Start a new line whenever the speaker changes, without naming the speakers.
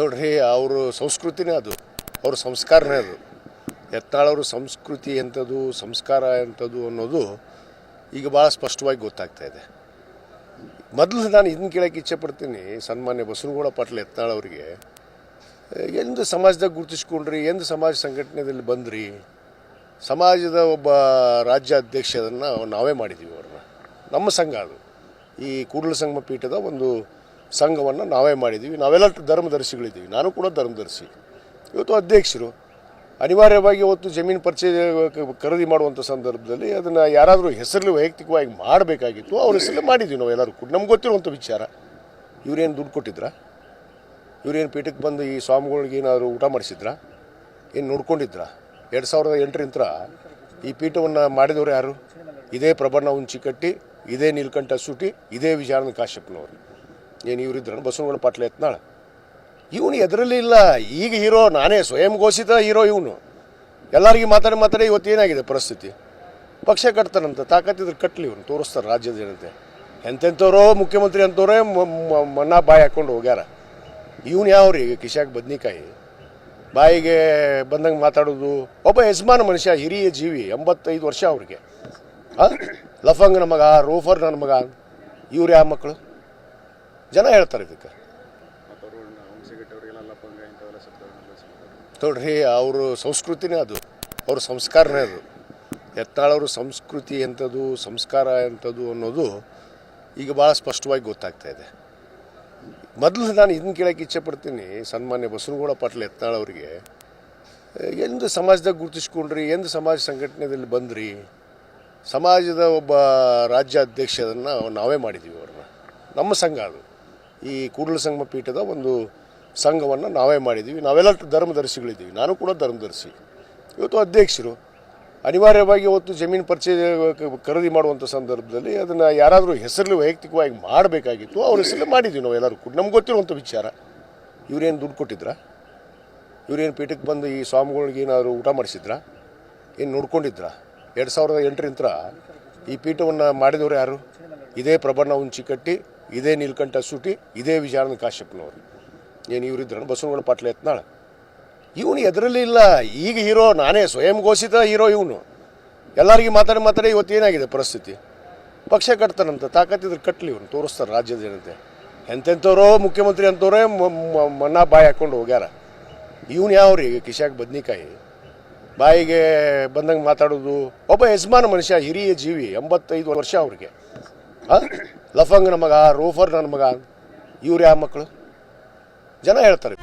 ನೋಡ್ರಿ, ಅವರು ಸಂಸ್ಕೃತಿನೇ ಅದು. ಅವ್ರ ಸಂಸ್ಕಾರನೇ ಅದು. ಎತ್ತಾಳವ್ರ ಸಂಸ್ಕೃತಿ ಎಂಥದ್ದು, ಸಂಸ್ಕಾರ ಎಂಥದ್ದು ಅನ್ನೋದು ಈಗ ಭಾಳ ಸ್ಪಷ್ಟವಾಗಿ ಗೊತ್ತಾಗ್ತಾ ಇದೆ. ಮೊದಲು ನಾನು ಇದನ್ನು ಕೇಳೋಕ್ಕೆ ಇಚ್ಛೆಪಡ್ತೀನಿ ಸನ್ಮಾನ್ಯ ಬಸನಗೌಡ ಪಾಟೀಲ್ ಎತ್ತಾಳವ್ರಿಗೆ ಎಂದು ಸಮಾಜದಾಗ ಗುರುತಿಸ್ಕೊಂಡ್ರಿ, ಎಂದು ಸಮಾಜ ಸಂಘಟನೆಯಲ್ಲಿ ಬಂದ್ರಿ, ಸಮಾಜದ ಒಬ್ಬ ರಾಜ್ಯ ಅದನ್ನು ನಾವೇ ಮಾಡಿದ್ದೀವಿ ಅವ್ರನ್ನ. ನಮ್ಮ ಸಂಘ ಅದು. ಈ ಕೂಡಲ ಸಂಗಮ ಪೀಠದ ಒಂದು ಸಂಘವನ್ನು ನಾವೇ ಮಾಡಿದ್ದೀವಿ ನಾವೆಲ್ಲ ಧರ್ಮದರ್ಶಿಗಳಿದ್ದೀವಿ. ನಾನು ಕೂಡ ಧರ್ಮದರ್ಶಿ. ಇವತ್ತು ಅಧ್ಯಕ್ಷರು. ಅನಿವಾರ್ಯವಾಗಿ ಇವತ್ತು ಜಮೀನು ಪರಿಚಯ ಖರೀದಿ ಮಾಡುವಂಥ ಸಂದರ್ಭದಲ್ಲಿ ಅದನ್ನು ಯಾರಾದರೂ ಹೆಸರಲ್ಲಿ ವೈಯಕ್ತಿಕವಾಗಿ ಮಾಡಬೇಕಾಗಿತ್ತು. ಅವ್ರ ಹೆಸರಲ್ಲಿ ಮಾಡಿದ್ದೀವಿ ನಾವು ಎಲ್ಲರೂ ಕೂಡ. ನಮ್ಗೆ ಗೊತ್ತಿರುವಂಥ ವಿಚಾರ. ಇವರೇನು ದುಡ್ಡು ಕೊಟ್ಟಿದ್ರ? ಇವರೇನು ಪೀಠಕ್ಕೆ ಬಂದು ಈ ಸ್ವಾಮಿಗಳಿಗೆ ಏನಾದರೂ ಊಟ ಮಾಡಿಸಿದ್ರ? ಏನು ನೋಡ್ಕೊಂಡಿದ್ರ? ಎರಡು ಸಾವಿರದ ಎಂಟರಿಂದ ಈ ಪೀಠವನ್ನು ಮಾಡಿದವರು ಯಾರು? ಇದೇ ಪ್ರಬಣ್ಣ ಉಂಚಿ ಕಟ್ಟಿ ಇದೇ ನೀಲ್ಕಂಠ ಸೂಟಿ, ಇದೇ ವಿಚಾರನ ಕಾಶ್ಯಪ್ನವರು ಏನು ಇವರಿದ್ರು ಬಸವನಗೌಡ ಪಾಟ್ಲ ಎತ್ನಾಳ? ಇವನು ಎದರಲ್ಲಿ ಇಲ್ಲ. ಈಗ ಹೀರೋ, ನಾನೇ ಸ್ವಯಂ ಘೋಷಿತ ಹೀರೋ ಇವನು. ಎಲ್ಲರಿಗೂ ಮಾತಾಡಿ ಮಾತಾಡಿ ಇವತ್ತು ಏನಾಗಿದೆ ಪರಿಸ್ಥಿತಿ? ಪಕ್ಷ ಕಟ್ತಾರಂತ, ತಾಕತ್ತಿದ್ರೆ ಕಟ್ಟಲಿ ಇವನು, ತೋರಿಸ್ತಾರೆ ರಾಜ್ಯದ ಜನತೆ. ಎಂತೆಂಥವ್ರೋ ಮುಖ್ಯಮಂತ್ರಿ ಅಂತವ್ರೇ ಮನ್ನಾ ಬಾಯಿ ಹಾಕ್ಕೊಂಡು ಹೋಗ್ಯಾರ. ಇವನು ಯಾವ್ರಿ ಕಿಶಾಕ್ ಬದ್ನಿಕಾಯಿ. ಬಾಯಿಗೆ ಬಂದಂಗೆ ಮಾತಾಡೋದು. ಒಬ್ಬ ಯಜಮಾನ ಮನುಷ್ಯ, ಹಿರಿಯ ಜೀವಿ, ಎಂಬತ್ತೈದು ವರ್ಷ ಅವ್ರಿಗೆ. ನನ್ನ ಮಗ, ರೋಫರ್ ನನ್ನ ಮಗ, ಇವ್ರು ಯಾವ ಮಕ್ಕಳು ಜನ ಹೇಳ್ತಾರೆ ಇದಕ್ಕೆ. ನೋಡ್ರಿ, ಅವರು ಸಂಸ್ಕೃತಿನೇ ಅದು. ಅವ್ರ ಸಂಸ್ಕಾರನೇ ಅದು. ಎತ್ತಾಳವ್ರ ಸಂಸ್ಕೃತಿ ಎಂಥದ್ದು, ಸಂಸ್ಕಾರ ಎಂಥದ್ದು ಅನ್ನೋದು ಈಗ ಭಾಳ ಸ್ಪಷ್ಟವಾಗಿ ಗೊತ್ತಾಗ್ತಾ ಇದೆ. ಮೊದಲು ನಾನು ಇದನ್ನು ಕೇಳೋಕ್ಕೆ ಇಚ್ಛೆಪಡ್ತೀನಿ ಸನ್ಮಾನ್ಯ ಬಸನಗೌಡ ಪಾಟೀಲ್ ಎತ್ತಾಳವ್ರಿಗೆ. ಎಂದು ಸಮಾಜದಾಗ ಗುರುತಿಸ್ಕೊಂಡ್ರಿ, ಎಂದು ಸಮಾಜ ಸಂಘಟನೆಯಲ್ಲಿ ಬಂದ್ರಿ ಸಮಾಜದ ಒಬ್ಬ ರಾಜ್ಯ ಅಧ್ಯಕ್ಷರನ್ನು ನಾವೇ ಮಾಡಿದ್ದೀವಿ ಅವ್ರನ್ನ. ನಮ್ಮ ಸಂಘ ಅದು. ಈ ಕೂಡಲ ಸಂಗಮ ಪೀಠದ ಒಂದು ಸಂಘವನ್ನು ನಾವೇ ಮಾಡಿದ್ದೀವಿ ನಾವೆಲ್ಲ ಧರ್ಮದರ್ಶಿಗಳಿದ್ದೀವಿ. ನಾನು ಕೂಡ ಧರ್ಮದರ್ಶಿ. ಇವತ್ತು ಅಧ್ಯಕ್ಷರು. ಅನಿವಾರ್ಯವಾಗಿ ಇವತ್ತು ಜಮೀನು ಪರಿಚಯ ಖರೀದಿ ಮಾಡುವಂಥ ಸಂದರ್ಭದಲ್ಲಿ ಅದನ್ನು ಯಾರಾದರೂ ಹೆಸರಲ್ಲಿ ವೈಯಕ್ತಿಕವಾಗಿ ಮಾಡಬೇಕಾಗಿತ್ತು. ಅವ್ರ ಹೆಸರಲ್ಲಿ ಮಾಡಿದ್ದೀವಿ ನಾವು ಎಲ್ಲರೂ ಕೂಡ. ನಮ್ಗೆ ಗೊತ್ತಿರುವಂಥ ವಿಚಾರ. ಇವರೇನು ದುಡ್ಡು ಕೊಟ್ಟಿದ್ರಾ? ಇವರೇನು ಪೀಠಕ್ಕೆ ಬಂದು ಈ ಸ್ವಾಮಿಗಳಿಗೆ ಏನಾದರೂ ಊಟ ಮಾಡಿಸಿದ್ರಾ? ಏನು ನೋಡ್ಕೊಂಡಿದ್ರಾ? ಎರಡು ಸಾವಿರದ ಎಂಟರಿಂದ ಈ ಪೀಠವನ್ನು ಮಾಡಿದವರು ಯಾರು? ಇದೇ ಪ್ರಬಣ್ಣ ಉಂಚಿ ಕಟ್ಟಿ ಇದೇ ನೀಲ್ಕಂಠ ಸುಟಿ, ಇದೇ ವಿಚಾರಣ ಕಾಶ್ಯಪ್ನವರು. ಏನು ಇವರಿದ್ರು ಬಸವನಗೌಡ ಪಾಟ್ಲೆ ಎತ್ನಾಳ ಇವನು ಎದರಲ್ಲಿ ಇಲ್ಲ. ಈಗ ಹೀರೋ, ನಾನೇ ಸ್ವಯಂ ಘೋಷಿತ ಹೀರೋ ಇವನು. ಎಲ್ಲರಿಗೂ ಮಾತಾಡಿ ಮಾತಾಡಿ ಇವತ್ತು ಏನಾಗಿದೆ ಪರಿಸ್ಥಿತಿ? ಪಕ್ಷ ಕಟ್ತಾರಂತ ತಾಕತ್ತಿದ್ರೆ ಕಟ್ಟಲಿ ಇವನು, ತೋರಿಸ್ತಾರೆ ರಾಜ್ಯದ ಜನತೆ. ಎಂತೆಂಥವ್ರೋ ಮುಖ್ಯಮಂತ್ರಿ ಅಂತವ್ರೇ ಮನ್ನಾ ಬಾಯಿ ಹಾಕ್ಕೊಂಡು ಹೋಗ್ಯಾರ. ಇವನು ಯಾವ್ರಿ? ಕಿಶಾಕ್ ಬದ್ನಿಕಾಯಿ. ಬಾಯಿಗೆ ಬಂದಂಗೆ ಮಾತಾಡೋದು. ಒಬ್ಬ ಯಜಮಾನ ಮನುಷ್ಯ, ಹಿರಿಯ ಜೀವಿ, ಎಂಬತ್ತೈದು ವರ್ಷ ಅವ್ರಿಗೆ. ಲಫಂಗ್ ಲಫಂಗ್ ಮಗ ರೋಫರ್ ನನ್ನ ಮಗ, ಇವ್ರು ಯಾವ ಮಕ್ಕಳು ಜನ ಹೇಳ್ತಾರೆ.